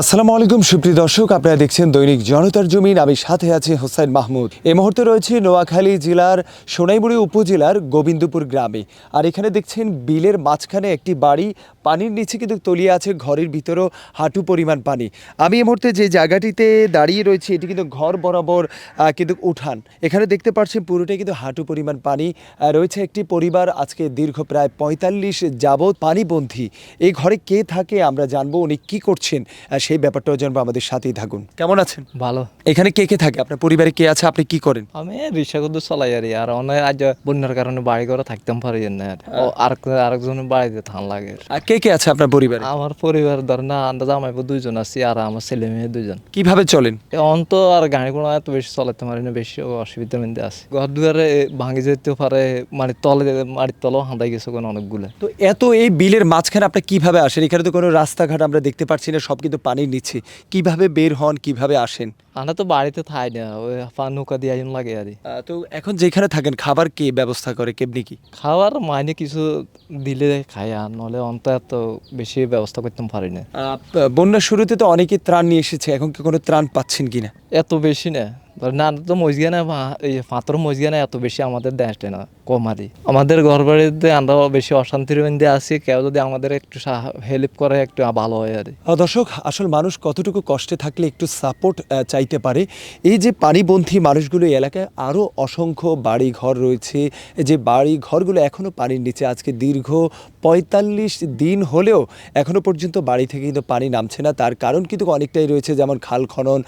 আসসালামু আলাইকুম, সুপ্রিয় দর্শক। আপনারা দেখছেন দৈনিক জনতার জমিন। আমি সাথে আছি হোসাইন মাহমুদ। এ মুহূর্তে রয়েছে নোয়াখালী জেলার সোনাইমুড়ি উপজেলার গোবিন্দপুর গ্রামে। আর এখানে দেখছেন বিলের মাঝখানে একটি বাড়ি পানির নিচে কিন্তু তলিয়ে আছে ঘরের ভিতরেও হাঁটু পরিমাণ পানি। আমি এই মুহূর্তে যে জায়গাটিতে দাঁড়িয়ে রয়েছি এটি কিন্তু ঘর বরাবর কিন্তু উঠান। এখানে দেখতে পাচ্ছেন পুরোটাই কিন্তু হাঁটু পরিমাণ পানি রয়েছে একটি পরিবার আজকে দীর্ঘ প্রায় পঁয়তাল্লিশ যাবৎ পানিবন্ধী এই ঘরে কে থাকে আমরা জানব উনি কি করছেন সেই ব্যাপারটাও জানব আমাদের সাথেই থাকুন। কেমন আছেন? ভালো। এখানে কে কে থাকে? আপনার পরিবারে কে আছে? আপনি কি করেন? আমি রিক্সা করতে চলাই আর আর অনেক আজ বন্যার কারণে বাড়ি করে থাকতাম পারি না আর আরেকজনের বাড়িতে থান লাগে আর। আর কে কে আছে আপনার পরিবারে? আমার পরিবার ধর না আমরা জামাইবো দুইজন আছি আর আমার ছেলে মেয়ে দুইজন। কীভাবে চলেন? অন তো আর গাড়ি কোনো এত বেশি চলাতে পারি না বেশি অসুবিধার মধ্যে আছে। ঘর দুয়ারে ভাঙে যেতে পারে মাটির তলে মাটির তলেও হাঁদাই গেছে কোনো অনেকগুলো। তো এত এই বিলের মাঝখানে আপনি কীভাবে আসেন? এখানে তো কোনো রাস্তাঘাট আমরা দেখতে পাচ্ছি না সব কিন্তু পানির নিচে। কীভাবে বের হন কীভাবে আসেন? আমরা তো বাড়িতে থাই না ওই নৌকা দিয়ে আইন লাগে আর। আহ, তো এখন যেখানে থাকেন খাবার কি ব্যবস্থা করে কেমনি কি? খাওয়ার মাইনে কিছু দিলে খাই আর নলে অন্ত এত বেশি ব্যবস্থা করতে পারি না। আহ, বন্যার শুরুতে তো অনেকে ত্রাণ নিয়ে এসেছে এখন কি কোনো ত্রাণ পাচ্ছেন কিনা? এত বেশি না। না তো মজগিয়া না এই পাথর মজগিয়া না এত বেশি আমাদের দেশটা না কমারি আমাদের ঘর বাড়িতে আমরা বেশি অশান্তির মধ্যে আছি, কেউ যদি আমাদের একটু হেল্প করে, একটু ভালো হয় আর দর্শক, আসল মানুষ কতটুকু কষ্টে থাকলে একটু সাপোর্ট চাইতে পারে? এই যে পানিবন্ধী মানুষগুলো এলাকায় আরও অসংখ্য বাড়ি ঘর রয়েছে যে বাড়ি ঘরগুলো এখনও পানির নিচে, আজকে দীর্ঘ পঁয়তাল্লিশ দিন হলেও এখনও পর্যন্ত বাড়ি থেকে কিন্তু পানি নামছে না। তার কারণ কিন্তু অনেকটাই রয়েছে, যেমন খাল খনন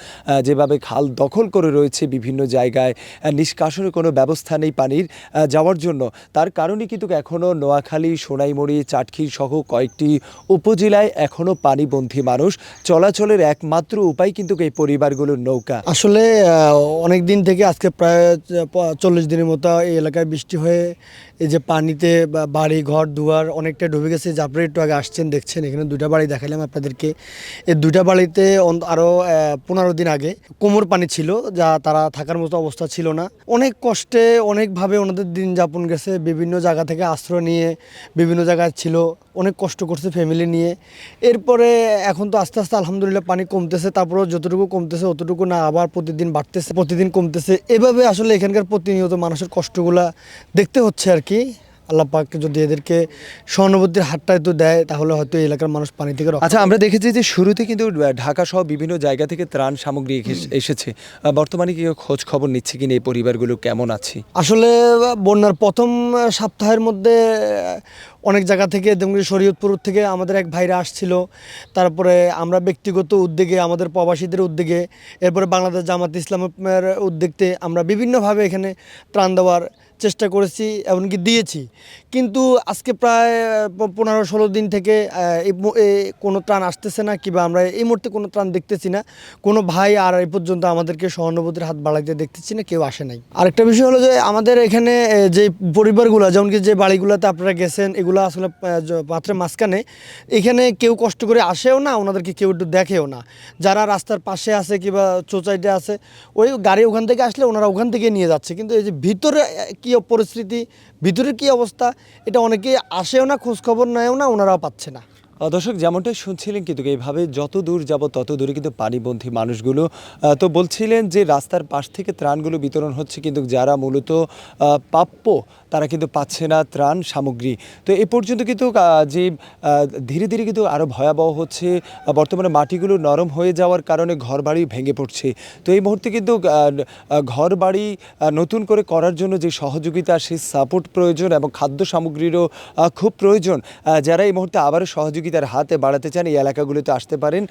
যেভাবে খাল দখল করে রয়েছে বিভিন্ন জায়গায়। নিষ্কাশনের কোনো ব্যবস্থা নেই পানির যাওয়ার জন্য। তার কারণে কিন্তু এখনও নোয়াখালী, সোনাইমুড়ি চাটখিল সহ কয়েকটি উপজেলায় এখনও পানিবন্ধী মানুষ। চলাচলের একমাত্র উপায় কিন্তু এই পরিবারগুলোর নৌকা। আসলে অনেক দিন থেকে আজকে প্রায় চল্লিশ দিনের মতো এই এলাকায় বৃষ্টি হয়ে এই যে পানিতে বাড়ি, ঘর, দুয়ার অনেকটা ডুবে গেছে। যে একটু আগে আসছেন, দেখছেন, এখানে দুইটা বাড়ি দেখালাম আপনাদেরকে। এই দুইটা বাড়িতে অন- আরও পনেরো দিন আগে কোমর পানি ছিল, যা তারা থাকার মতো অবস্থা ছিল না। অনেক কষ্টে, অনেকভাবে ওনাদের দিন যাপন গেছে, বিভিন্ন জায়গা থেকে আশ্রয় নিয়ে, বিভিন্ন জায়গায় ছিল, অনেক কষ্ট করছে ফ্যামিলি নিয়ে। এরপরে এখন তো আস্তে আস্তে আলহামদুলিল্লাহ পানি কমতেছে, তারপরেও যতটুকু কমতেছে, অতটুকু না, আবার প্রতিদিন বাড়তেছে, প্রতিদিন কমতেছে। এভাবে আসলে এখানকার প্রতিনিয়ত মানুষের কষ্টগুলা দেখতে হচ্ছে আর কি। আল্লাহ পাক যদি এদেরকে সহানুভূতির হাতটা একটু দেয় তাহলে হয়তো এলাকার মানুষ পানি থেকে আচ্ছা আমরা দেখেছি যে শুরুতে কিন্তু ঢাকা সহ বিভিন্ন জায়গা থেকে ত্রাণ সামগ্রী এসে- এসেছে। বর্তমানে কি খোঁজ খবর নিচ্ছে কিনা এই পরিবারগুলো কেমন আছে? আসলে বন্যার প্রথম সপ্তাহের মধ্যে অনেক জায়গা থেকে শরীয়তপুর থেকে আমাদের এক ভাইরা আসছিল। তারপরে আমরা ব্যক্তিগত উদ্যোগে, আমাদের প্রবাসীদের উদ্যোগে, এরপরে বাংলাদেশ জামাত ইসলামের উদ্যোগতে আমরা বিভিন্নভাবে এখানে ত্রাণ দেওয়ার চেষ্টা করেছি এমনকি দিয়েছি। কিন্তু আজকে প্রায় পনেরো ষোলো দিন থেকে কোনো ত্রাণ আসতেছে না কিংবা আমরা এই মুহূর্তে কোনো ত্রাণ দেখতেছি না। কোনো ভাই আর এই পর্যন্ত আমাদেরকে সহানুভূতির হাত বাড়াইতে দেখতেছি না, কেউ আসে নাই। আরেকটা বিষয় হলো যে আমাদের এখানে যে পরিবারগুলো যেমন কি যে বাড়িগুলোতে আপনারা গেছেন, এগুলো আসলে আহ, পাত্রের মাঝখানে এখানে কেউ কষ্ট করে আসেও না ওনাদেরকে কেউ একটু দেখেও না। যারা রাস্তার পাশে আছে কিংবা চোচাইটে আছে ওই গাড়ি ওখান থেকে আসলে ওনারা ওখান থেকে নিয়ে যাচ্ছে। কিন্তু এই যে ভিতরে কি পরিস্থিতি ভিতরে কী অবস্থা এটা অনেকে আসেও না খোঁজখবর নেয়ও না ওনারাও পাচ্ছে না। দর্শক যেমনটা শুনছিলেন কিন্তু এইভাবে যত দূর যাব তত দূরে কিন্তু পানিবন্ধী মানুষগুলো তো বলছিলেন যে রাস্তার পাশ থেকে ত্রাণগুলো বিতরণ হচ্ছে কিন্তু যারা মূলত প্রাপ্য তারা কিন্তু পাচ্ছে না ত্রাণ সামগ্রী। তো এ পর্যন্ত কিন্তু যে ধীরে ধীরে কিন্তু আরও ভয়াবহ হচ্ছে বর্তমানে মাটিগুলো নরম হয়ে যাওয়ার কারণে ঘর বাড়ি ভেঙে পড়ছে। তো এই মুহূর্তে কিন্তু আহ, আহ, ঘর বাড়ি নতুন করে করার জন্য যে সহযোগিতা সেই সাপোর্ট প্রয়োজন এবং খাদ্য সামগ্রীরও খুব প্রয়োজন। যারা এই মুহূর্তে আবারও সহযোগিতার হাতে বাড়াতে চান এই এলাকাগুলোতে আসতে পারেন।